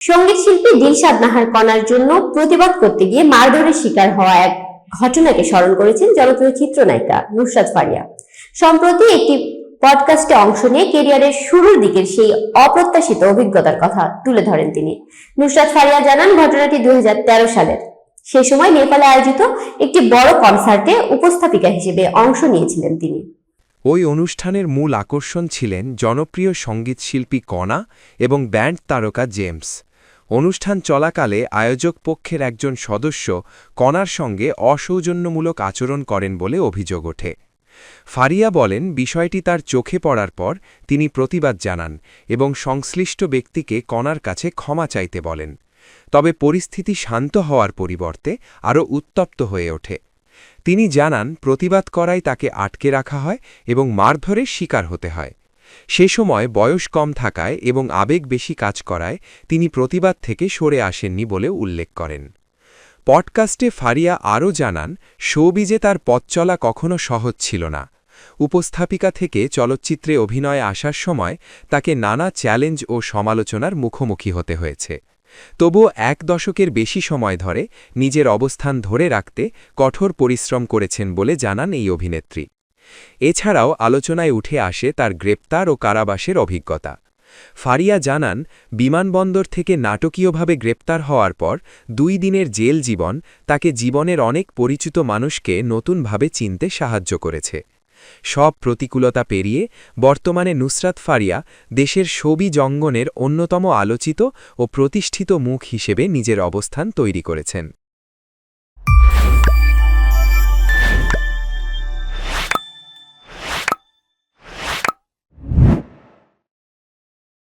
সংগীত শিল্পী দিলশাদ নাহার কণার জন্য প্রতিবাদ করতে গিয়ে মারধরের শিকার হওয়া এক ঘটনাকে স্মরণ করেছেন জনপ্রিয় চিত্রনায়িকা নুসরাত ফারিয়া। সম্প্রতি একটি পডকাস্টে অংশ নিয়ে কেরিয়ারের শুরুর দিকের সেই অপ্রত্যাশিত অভিজ্ঞতার কথা তুলে ধরেন তিনি। নুসরাত ফারিয়া জানান, ঘটনাটি দুই হাজার তেরো সালের। সে সময় নেপালে আয়োজিত একটি বড় কনসার্টে উপস্থাপিকা হিসেবে অংশ নিয়েছিলেন তিনি। ওই অনুষ্ঠানের মূল আকর্ষণ ছিলেন জনপ্রিয় সঙ্গীতশিল্পী কণা এবং ব্যান্ড তারকা জেমস। অনুষ্ঠান চলাকালে আয়োজক পক্ষের একজন সদস্য কণার সঙ্গে অসৌজন্যমূলক আচরণ করেন বলে অভিযোগ ওঠে। ফারিয়া বলেন, বিষয়টি তার চোখে পড়ার পর তিনি প্রতিবাদ জানান এবং সংশ্লিষ্ট ব্যক্তিকে কণার কাছে ক্ষমা চাইতে বলেন। তবে পরিস্থিতি শান্ত হওয়ার পরিবর্তে আরও উত্তপ্ত হয়ে ওঠে। তিনি জানান, প্রতিবাদ করায় তাকে আটকে রাখা হয় এবং মারধরের শিকার হতে হয়। সে সময় বয়স কম থাকায় এবং আবেগ বেশি কাজ করায় তিনি প্রতিবাদ থেকে সরে আসেননি বলে উল্লেখ করেন। পডকাস্টে ফারিয়া আরও জানান, শোবিজে তার পথ চলা কখনো সহজ ছিল না। উপস্থাপিকা থেকে চলচ্চিত্রে অভিনয়ে আসার সময় তাকে নানা চ্যালেঞ্জ ও সমালোচনার মুখোমুখি হতে হয়েছে। তবুও এক দশকের বেশি সময় ধরে নিজের অবস্থান ধরে রাখতে কঠোর পরিশ্রম করেছেন বলে জানান এই অভিনেত্রী। এছাড়াও আলোচনায় উঠে আসে তার গ্রেপ্তার ও কারাবাসের অভিজ্ঞতা। ফারিয়া জানান, বিমানবন্দর থেকে নাটকীয়ভাবে গ্রেপ্তার হওয়ার পর দুই দিনের জেল জীবন তাকে জীবনের অনেক পরিচিত মানুষকে নতুনভাবে চিনতে সাহায্য করেছে। সব প্রতিকূলতা পেরিয়ে বর্তমানে নুসরাত ফারিয়া দেশের ছবি জঙ্গনের অন্যতম আলোচিত ও প্রতিষ্ঠিত মুখ হিসেবে নিজের অবস্থান তৈরি করেছেন।